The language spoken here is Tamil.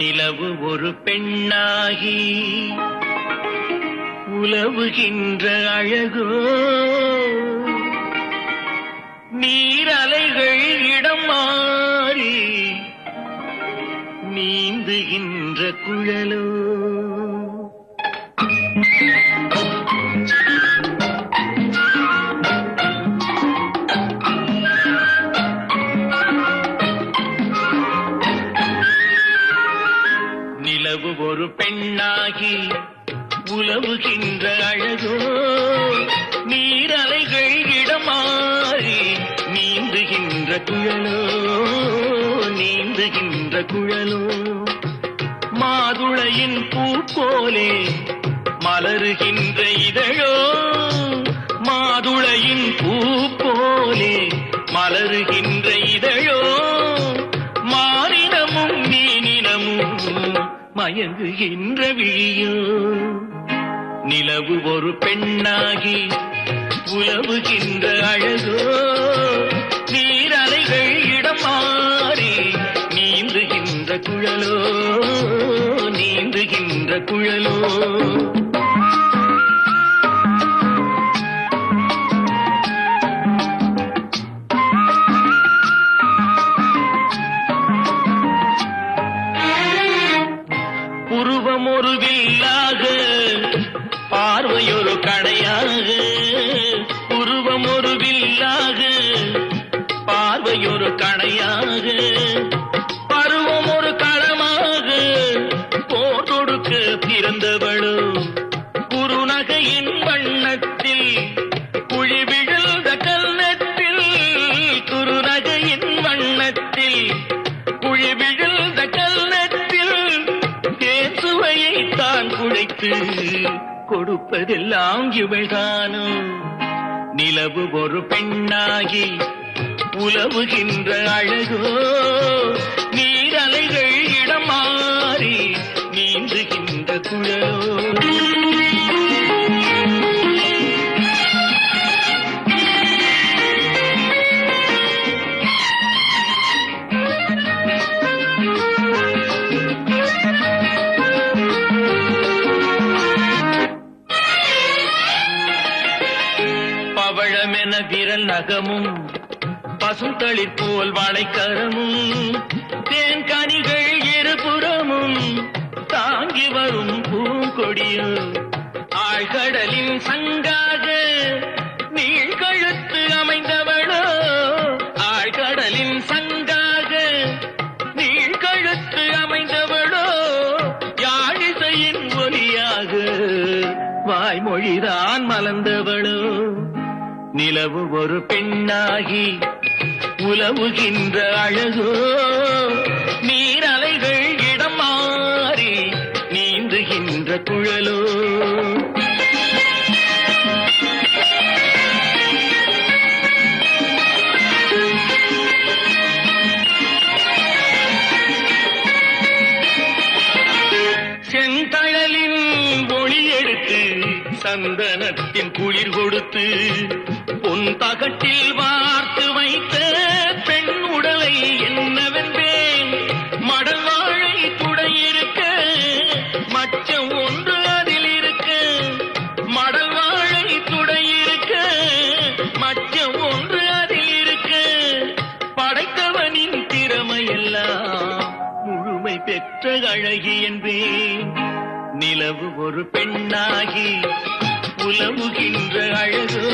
நிலவு ஒரு பெண்ணாகி உலவுகின்ற அழகோ. நீரலைகள் இடம் மாறி நீந்துகின்ற குழலோ. நிலவு ஒரு பெண்ணாகி உலவுகின்ற அழகோ. நீரலைகள் இடமாறி நீந்துகின்ற குழலோ. நீந்துகின்ற குழலோ. மாதுளையின் பூ போலே மலருகின்ற இதழோ. மாதுளையின் பூ போலே மலருகின்ற மயங்குகின்ற விழியோ நிலவு ஒரு பெண்ணாகி உலவுகின்ற அழகோ? நீரலைகள் இடம் மாறி நீந்துகின்ற குழலோ? நீந்துகின்ற குழலோ? பார்வையொரு கடையாக உருவம் ஒரு வில்லாக பார்வையொரு கடையாக பருவம் ஒரு களமாக போர் தொடுக்க பிறந்தவளோ. குறுநகையின் வண்ணத்தில் குழி விழுந்த கன்னத்தில் குறுநகையின் வண்ணத்தில் குழி விழுந்த கல்லத்தில் தேன் சுவையை தான் குழைத்து கொடுப்பதெல்லாம் இவள்தானோ? நிலவு ஒரு பெண்ணாகி உலவுகின்ற அழகோ? விரல் நகமும் பசுந்தளிர் போல் வாழைக்கரமும் தேன்கனிகள் இருபுறமும் தாங்கி வரும் பூங்கொடியும். ஆழ்கடலின் சங்காக நீழ்கழுத்து அமைந்தவளோ ஆழ்கடலின் சங்காக நீழ்கழுத்து அமைந்தவளோ யாழிசையின் ஒலியாக வாய்மொழிதான் மலர்ந்தவளோ. நிலவு ஒரு பெண்ணாகி உலவுகின்ற அழகோ. நீரலைகள் இடம் மாறி நீந்துகின்ற குழலோ. செந்தழலின் ஒளி எடுத்து சந்தனத்தின் குளிர் கொடுத்து பொன் தகட்டில் வார்த்து வைத்த பெண் உடலை என்னவென்பேன்? மடல் வாழை துடை இருக்க மச்சம் ஒன்று அதில் இருக்க. மடல் வாழை துடை இருக்க மச்சம் ஒன்று அதில் இருக்க. படைத்தவனின் திறமையெல்லாம் முழுமை பெற்ற அழகி என்பேன். நிலவு ஒரு பெண்ணாகி உலவுகின்ற அழகோ